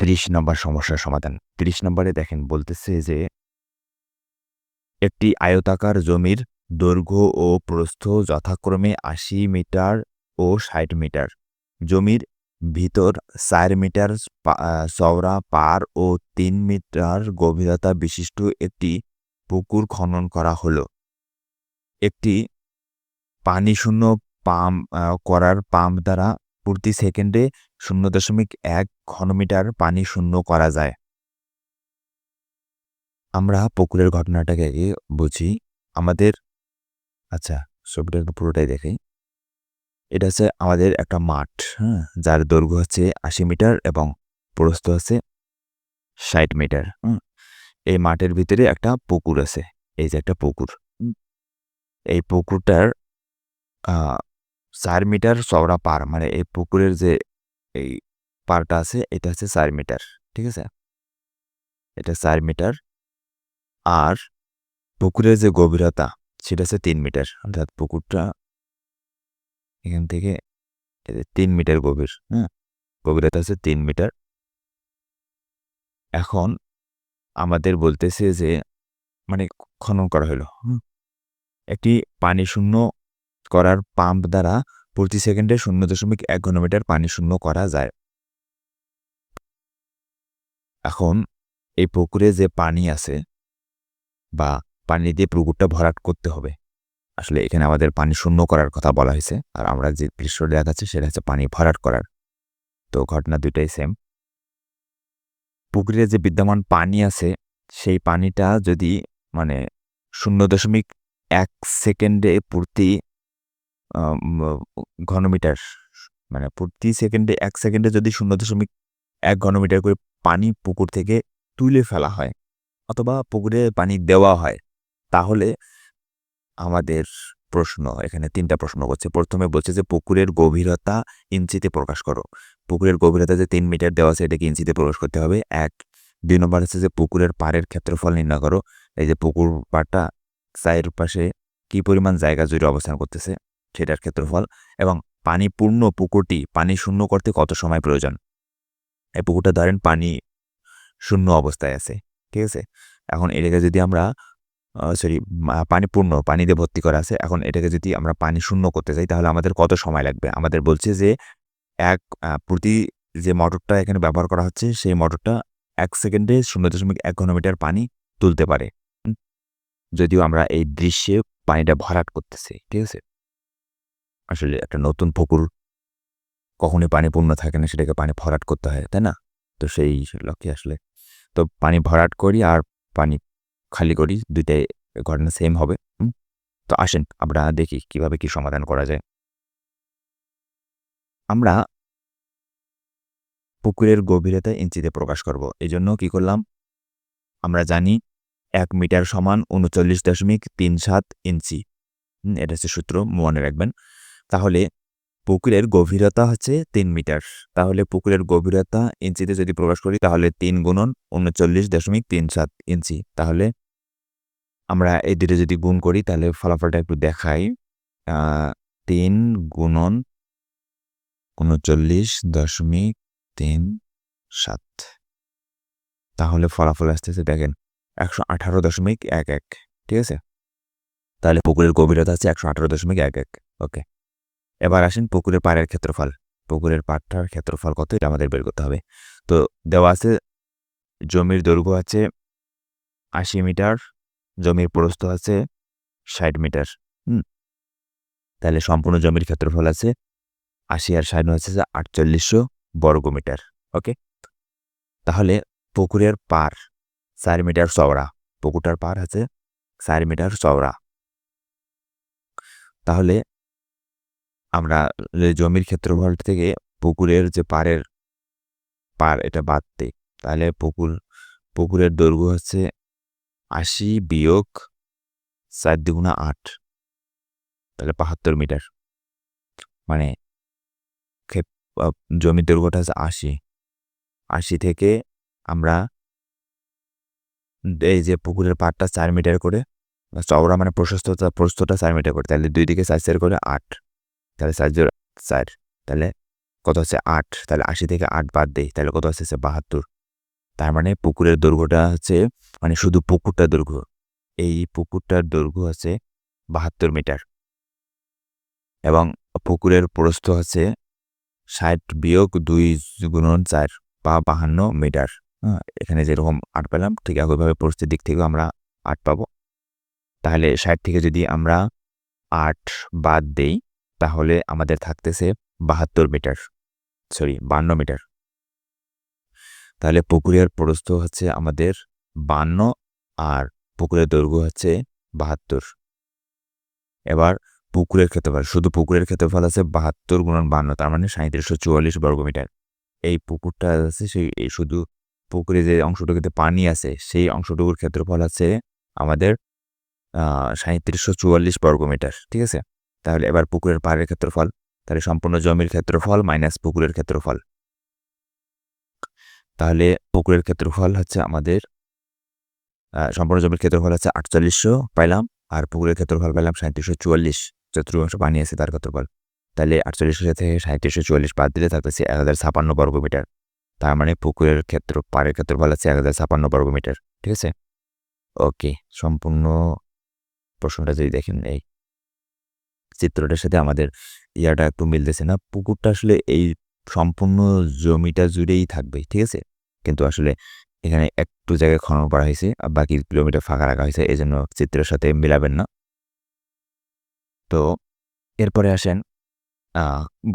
তিরিশ নম্বর সমস্যার সমাধান। তিরিশ নম্বরে দেখেন বলতেছে যে, একটি আয়তাকার জমির দৈর্ঘ্য ও প্রস্থ যথাক্রমে আশি মিটার ও ষাট মিটার। জমির ভিতর চার মিটার চওড়া, পার ও তিন মিটার গভীরতা বিশিষ্ট একটি পুকুর খনন করা হলো। একটি পানি শূন্য পাম্প করার পাম্প দ্বারা প্রতি সেকেন্ডে শূন্য দশমিক এক ঘনমিটার পানি শূন্য করা যায়। আমরা পুকুরের ঘটনাটাকে বুঝি। আমাদের আচ্ছা ছবিটা পুরোটাই দেখি। এটা হচ্ছে আমাদের একটা মাঠ হ্যাঁ যার দৈর্ঘ্য হচ্ছে আশি মিটার এবং প্রস্থ হচ্ছে ষাট মিটার এই মাঠের ভিতরে একটা পুকুর আছে, এই যে একটা পুকুর এই পুকুরটার চার মিটার চওড়া পার মানে এই পুকুরের যে এই পারটা আছে, এটা হচ্ছে চার মিটার ঠিক আছে? এটা চার মিটার আর পুকুরের যে গভীরতা, সেটা হচ্ছে তিন মিটার অর্থাৎ পুকুরটা এখান থেকে তিন মিটার গভীর হ্যাঁ গভীরতা হচ্ছে তিন মিটার এখন আমাদের বলতেছে যে মানে খনন করা হলো। একটি পানি শূন্য করার পাম্প দ্বারা প্রতি সেকেন্ডে শূন্য দশমিক এক ঘনমিটার পানি শূন্য করা যায়। এখন, এই পুকুরে যে পানি আছে বা পানি দিয়ে পুকুরটা ভরাট করতে হবে, আসলে এখানে আমাদের পানি শূন্য করার কথা বলা হয়েছে, আর আমরা যে দৃশ্যটা দেখাচ্ছি সেটা হচ্ছে পানি ভরাট করার। তো ঘটনা দুইটাই সেম পুকুরে যে বিদ্যমান পানি আছে, সেই পানিটা যদি মানে শূন্য দশমিক এক সেকেন্ডে প্রতি ঘনমিটার মানে প্রতি সেকেন্ডে এক সেকেন্ডে যদি শূন্য দশমিক এক ঘনমিটার করে পানি পুকুর থেকে তুলে ফেলা হয় অথবা পুকুরে পানি দেওয়া হয়, তাহলে আমাদের প্রশ্ন, এখানে তিনটা প্রশ্ন করছে প্রথমে বলছে যে, পুকুরের গভীরতা ইঞ্চিতে প্রকাশ করো। পুকুরের গভীরতা যে তিন মিটার দেওয়া আছে, এটাকে ইঞ্চিতে প্রকাশ করতে হবে। এক। দুই নম্বর হচ্ছে যে, পুকুরের পাড়ের ক্ষেত্রফল নির্ণয় করো। এই যে, পুকুর পাড়টা চায়ের পাশে কি পরিমাণ জায়গা জুড়ে অবস্থান করতেছে? সেটার ক্ষেত্রফল এবং পানি পূর্ণ পুকুরটি পানি শূন্য করতে কত সময় প্রয়োজন? এই পুকুরটা ধরেন পানি শূন্য অবস্থায় আছে, ঠিক আছে? এখন এটাকে যদি আমরা সরি পানি পূর্ণ পানি দিয়ে ভর্তি করা আছে, এখন এটাকে যদি আমরা পানি শূন্য করতে চাই, তাহলে আমাদের কত সময় লাগবে? আমাদের বলছে যে এক প্রতি যে মোটরটা এখানে ব্যবহার করা হচ্ছে, সেই মোটরটা এক সেকেন্ডে শূন্য দশমিক এক ঘনমিটার পানি তুলতে পারে। যদিও আমরা এই দৃশ্যে পানিটা ভরাট করতেছি, ঠিক আছে? আসলে একটা নতুন পুকুর, কখনই পানি পূর্ণ থাকে না, সেটাকে পানি ভরাট করতে হয়, তাই না? তো সেই লক্ষ্যে আসলে, তো পানি ভরাট করি আর পানি খালি করি, দুইটাই ঘটনা সেম হবে তো আসেন, আমরা দেখি কীভাবে কি সমাধান করা যায়। আমরা পুকুরের গভীরতা ইঞ্চিতে প্রকাশ করব। এই জন্য কি করলাম? আমরা জানি এক মিটার সমান উনচল্লিশ দশমিক তিন সাত ইঞ্চি এটা হচ্ছে সূত্র, মনে রাখবেন। তাহলে পুকুরের গভীরতা হচ্ছে তিন মিটার। তাহলে পুকুরের গভীরতা ইঞ্চিতে যদি প্রকাশ করি, তাহলে তিন গুণন উনচল্লিশ দশমিক তিন সাত ইঞ্চি। তাহলে আমরা এই দুটো যদি গুণ করি, তাহলে ফলাফলটা একটু দেখাই। তিন গুণন উনচল্লিশ দশমিক তিন সাত। তাহলে ফলাফল আসতেছে দেখেন, একশো আঠারো দশমিক এক এক। ঠিক আছে? তাহলে পুকুরের গভীরতা আছে একশো আঠারো দশমিক এক এক। ওকে। এবার আসেন পুকুরের পাড়ের ক্ষেত্রফল। পুকুরের পাড়টার ক্ষেত্রফল কত? এটা আমাদের বের করতে হবে। তো দেওয়া আছে জমির দৈর্ঘ্য আছে আশি মিটার, জমির প্রস্থ আছে ষাট মিটার, হুম? তাহলে সম্পূর্ণ জমির ক্ষেত্রফল আছে আশি আর ষাট হচ্ছে আটচল্লিশশো বর্গ মিটার ওকে? তাহলে পুকুরের পার চার মিটার চওড়া, পুকুরটার পার আছে চার মিটার চওড়া। তাহলে আমরা জমির ক্ষেত্রফল থেকে পুকুরের যে পাড়ের পার এটা বাদ দিই, তাহলে পুকুর, পুকুরের দৈর্ঘ্য হচ্ছে আশি বিয়োগ চার দুগুণা আট, তাহলে বাহাত্তর মিটার। মানে জমির দৈর্ঘ্যটা হচ্ছে আশি। আশি থেকে আমরা এই যে পুকুরের পাড়টা চার মিটার করে, চওড়া মানে প্রশস্ততা প্রস্তটা চার মিটার করে, তাহলে দুই দিকে চার চার করে আট। তাহলে জোড়া, চার। তাহলে কত হচ্ছে আট? তাহলে আশি থেকে আট বাদ দেই, তাহলে কত আসতেছে বাহাত্তর। তার মানে পুকুরের দৈর্ঘ্যটা হচ্ছে মানে শুধু পুকুরটার দৈর্ঘ্য। এই পুকুরটার দৈর্ঘ্য হচ্ছে বাহাত্তর মিটার। এবং পুকুরের প্রস্থ হচ্ছে ষাট বিয়োগ দুই গুণন চার বা বাহান্ন মিটার। হ্যাঁ এখানে যেরকম আট পেলাম, ঠিক একইভাবে প্রস্থের দিক থেকেও আমরা আট পাবো। তাহলে ষাট থেকে যদি আমরা আট বাদ দেই তাহলে আমাদের থাকতেছে বাহাত্তর মিটার সরি বান্ন মিটার। তাহলে পুকুরের প্রস্থ হচ্ছে আমাদের বান্ন আর পুকুরের দৈর্ঘ্য হচ্ছে বাহাত্তর। এবার পুকুরের ক্ষেত্রফল, শুধু পুকুরের ক্ষেত্রফল আছে বাহাত্তর গুণন বান্ন, তার মানে সাঁত্রিশশো চুয়াল্লিশ বর্গমিটার এই পুকুরটা আছে সেই শুধু পুকুরে যে অংশটুকুতে পানি আছে, সেই অংশটুকুর ক্ষেত্রফল আছে আমাদের সাঁত্রিশশো চুয়াল্লিশ বর্গমিটার ঠিক আছে? তাহলে এবার পুকুরের পাড়ের ক্ষেত্রফল, তাহলে সম্পূর্ণ জমির ক্ষেত্রফল মাইনাস পুকুরের ক্ষেত্রফল। তাহলে পুকুরের ক্ষেত্রফল হচ্ছে আমাদের সম্পূর্ণ জমির ক্ষেত্রফল হচ্ছে আটচল্লিশশো পাইলাম, আর পুকুরের ক্ষেত্রফল পাইলাম সাঁত্রিশশো চুয়াল্লিশ চতুর্মাংশ পানি আছে তার ক্ষেত্রফল। তাহলে আটচল্লিশশো থেকে সাঁত্রিশশো চুয়াল্লিশ বাদ দিলে থাকতেছে এক হাজার ছাপান্ন বর্গমিটার। তার মানে পুকুরের ক্ষেত্র, পাড়ের ক্ষেত্রফল আছে এক হাজার ছাপান্ন বর্গমিটার, ঠিক আছে? ওকে, সম্পূর্ণ প্রশ্নটা যদি দেখেন এই চিত্রটার সাথে আমাদের ইয়াটা একটু মিলতেছে না। পুকুরটা আসলে এই সম্পূর্ণ জমিটা জুড়েই থাকবে, ঠিক আছে? কিন্তু আসলে এখানে একটু জায়গায় খনন করা হয়েছে আর বাকি কিলোমিটার ফাঁকা রাখা হয়েছে এই জন্য চিত্রের সাথে মিলাবেন না। তো এরপরে আসেন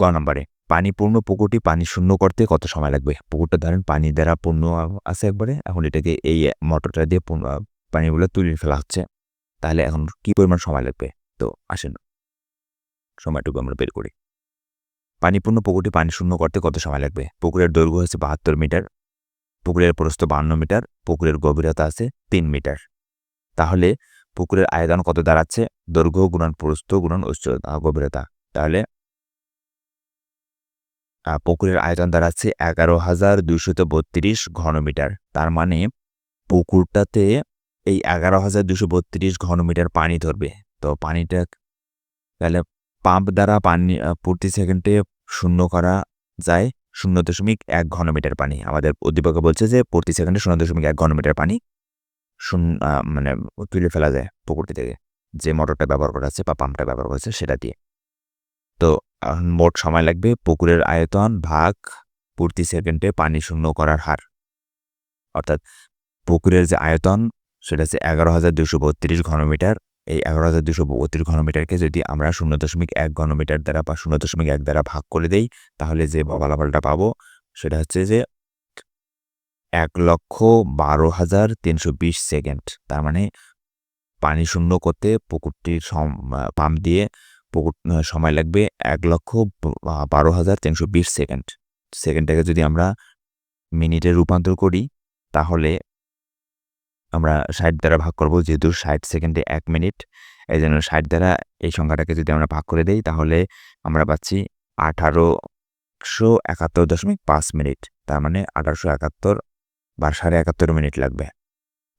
গ নম্বরে। পানি পূর্ণ পুকুরটি পানি শূন্য করতে কত সময় লাগবে? পুকুরটা ধরেন পানি দ্বারা পূর্ণ আছে একবারে, এখন এটাকে এই মোটরটা দিয়ে পানিগুলো তুলে ফেলা হচ্ছে। তাহলে এখন কি পরিমাণ সময় লাগবে? তো আসেন সময়টুকু আমরা বের করি। পানিপূর্ণ পুকুরটি পানি শূন্য করতে কত সময় লাগবে? পুকুরের দৈর্ঘ্য হচ্ছে বাহাত্তর মিটার, পুকুরের প্রস্থ বান্ন মিটার, পুকুরের গভীরতা আছে তিন মিটার। তাহলে পুকুরের আয়তন কত দাঁড়াচ্ছে? দৈর্ঘ্য গুণন প্রস্থ গুণন গভীরতা। তাহলে পুকুরের আয়তন দাঁড়াচ্ছে এগারো হাজার দুইশত বত্রিশ ঘনমিটার। তার মানে পুকুরটাতে এই এগারো হাজার দুশো বত্রিশ ঘনমিটার পানি ধরবে। তো পানিটা তাহলে পাম্প দ্বারা পানি প্রতি সেকেন্ডে শূন্য করা যায় শূন্য দশমিক এক ঘনমিটার পানি। আমাদের অধ্যাপক বলছে যে প্রতি সেকেন্ডে শূন্য দশমিক এক ঘনমিটার পানি শূন্য মানে তুলে ফেলা যায় পুকুরটি থেকে। যে মোটরটা ব্যবহার করা আছে বা পাম্পটা ব্যবহার করা আছে সেটা দিয়ে। তো মোট সময় লাগবে পুকুরের আয়তন ভাগ প্রতি সেকেন্ডে পানি শূন্য করার হার। অর্থাৎ পুকুরের যে আয়তন সেটা হচ্ছে এগারো হাজার দুশো বত্রিশ ঘনমিটার। এই এগারো হাজার দুশো বত্রিশ ঘনমিটারকে যদি আমরা শূন্য দশমিক এক ঘনমিটার দ্বারা বা শূন্য দশমিক এক দ্বারা ভাগ করে দেই, তাহলে যে ফলাফলটা পাবো সেটা হচ্ছে যে এক লক্ষ বারো হাজার তিনশো বিশ সেকেন্ড। তার মানে পানি শূন্য করতে পুকুরটির পাম্প দিয়ে পুকুর সময় লাগবে এক লক্ষ বারো হাজার তিনশো বিশ সেকেন্ড। সেকেন্ডটাকে যদি আমরা মিনিটে রূপান্তর করি, তাহলে আমরা ষাট দ্বারা ভাগ করব, যেহেতু ষাট সেকেন্ডে এক মিনিট এই জন্য ষাট দ্বারা এই সংখ্যাটাকে যদি আমরা ভাগ করে দেই, তাহলে আমরা পাচ্ছি আঠারোশো একাত্তর দশমিক পাঁচ মিনিট তার মানে আঠারোশো একাত্তর বা সাড়ে একাত্তর মিনিট লাগবে।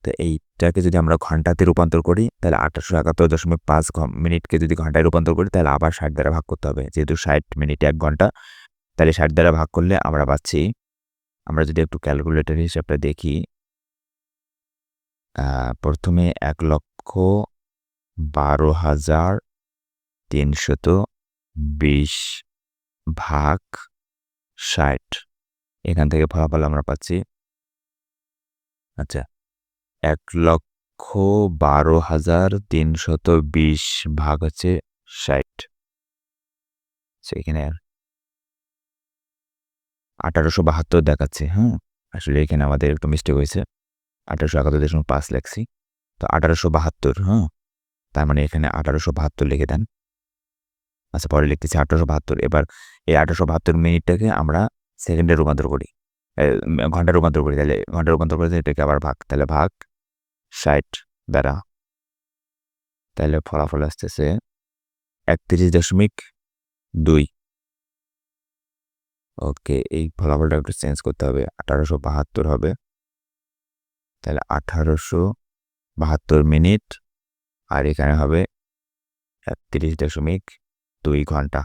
তো এইটাকে যদি আমরা ঘন্টাতে রূপান্তর করি, তাহলে আঠারোশো একাত্তর দশমিক পাঁচ মিনিটকে যদি ঘন্টায় রূপান্তর করি, তাহলে আবার ষাট দ্বারা ভাগ করতে হবে। যেহেতু ষাট মিনিট এক ঘণ্টা, তাহলে ষাট দ্বারা ভাগ করলে আমরা পাচ্ছি, আমরা যদি একটু ক্যালকুলেটর হিসাবটা দেখি প্রথমে এক লক্ষ বারো হাজার তিনশত বিশ ভাগ ষাট। এখান থেকে ফলাফল আমরা পাচ্ছি। আচ্ছা এক লক্ষ বারো হাজার তিনশত বিশ ভাগ হচ্ছে ষাট। এখানে আঠারোশো বাহাত্তর দেখাচ্ছে হ্যাঁ আসলে এখানে আমাদের একটু মিস্টেক হয়েছে। আঠারোশো একাত্তর দশমিক পাঁচ লেখছি। তো আঠারোশো বাহাত্তর হ্যাঁ? তার মানে এখানে আঠারোশো বাহাত্তর লিখে দেন। আচ্ছা পরে লিখতেছি আঠারোশো বাহাত্তর। এবার এই আঠারোশো বাহাত্তর মিনিটটাকে আমরা সেকেন্ডে রূপান্তর করি। ঘণ্টা রূপান্তর করি, তাহলে ঘণ্টা রূপান্তর করে এটাকে আবার ভাগ। তাহলে ভাগ ষাট দ্বারা। তাহলে ফলাফল আসতেছে একত্রিশ দশমিক দুই। ওকে, এই ফলাফলটা একটু চেঞ্জ করতে হবে। আঠারোশো বাহাত্তর হবে। তাহলে আঠারোশো বাহাত্তর মিনিট, আর এখানে হবে একত্রিশ দশমিক দুই ঘণ্টা,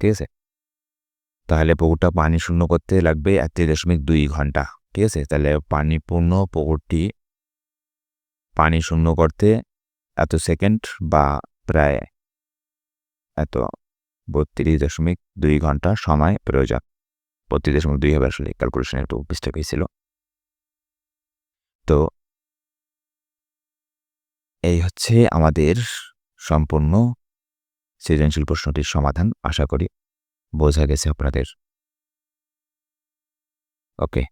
ঠিক আছে? তাহলে পুকুরটা পানি শূন্য করতে লাগবে একত্রিশ দশমিক দুই ঘণ্টা, ঠিক আছে? তাহলে পানি পূর্ণ পুকুরটি পানি শূন্য করতে এত সেকেন্ড বা প্রায় এত বত্রিশ দশমিক দুই ঘণ্টা সময় প্রয়োজন। বত্রিশ দশমিক দুই হবে আসলে ক্যালকুলেশন একটু মিস্টেক হয়েছিল। তো এই হচ্ছে আমাদের সম্পূর্ণ সৃজনশীল প্রশ্নটির সমাধান। আশা করি বোঝা গেছে আপনাদের। ওকে।